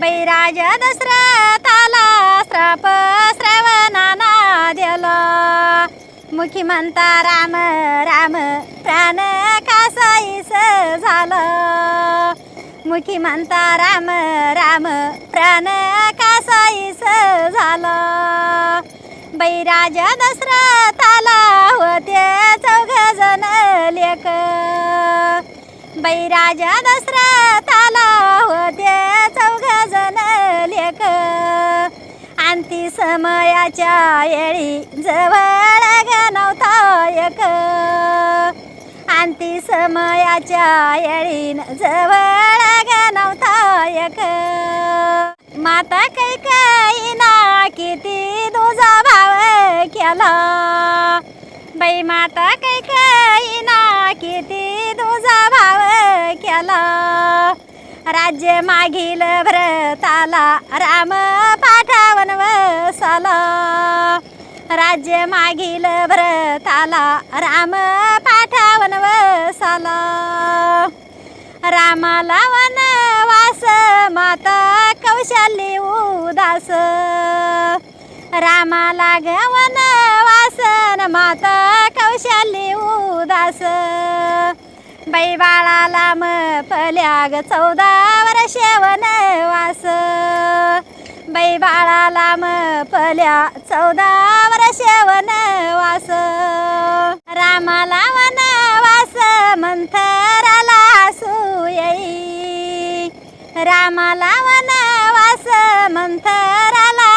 Barrage दशरथाला श्राप श्रवणाना दिला मुखी म्हणता राम राम प्राण कासाईस झालं. मुखी म्हणता राम राम प्राण कासाईस झालं. बैराज दशरथाला होते चौघ जण लेख बैराज दशरथाला होते क्रांती समयाच्या येळी जवळ ग नव्हता एक. आंती समयाच्या येळीन जवळ ग नव्हता एक. माता कैकईना किती तुझा भाव केला. बाई माता कैकईना किती तुझा भाव केला. राज्य मागील भरताला राम पाठावन वसाला राज्य मागील भरताला राम पाठा वसाला रामाला वनवास माता कौशल्य उदास. रामाला ग वनवासन माता कौशल्य उदास. बैबाळाला बाळाला म पल्याग चौदा वर्ष वनवास. बाई बाळाला म पल्या चौदा वर्ष वनवास रामाला वनवास मंथराला येई. रामाला वनवास मंथराला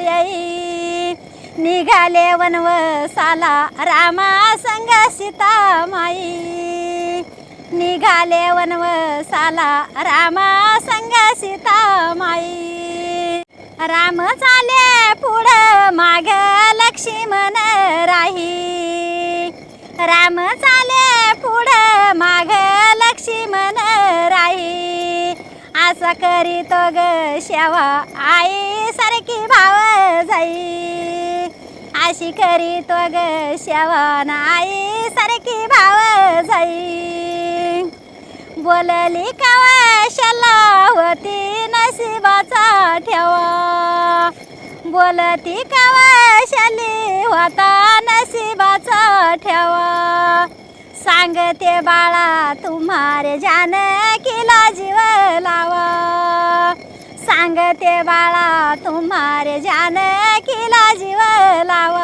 येई. निघाले वनवसाला रामा संग सीता माई निघाले वनवसाला रामा संग सीता माई राम चाले पुढं माग लक्ष्मण राही. राम चाले पुढं माग लक्ष्मण राही. असं करीतो ग शेवा आई सारखी भाव जाई. अशी करीतो ग शेवा आई सारखी भाव जाई. बोलली कवाशाला होती नशिबाचा ठेवा. बोलती कावाशाली होता नशिबाचा ठेवा. सांगते बाळा तुम्हारे जान जीव लावा. सांगते बाळा तुम्हारे जान किला जीव लावा.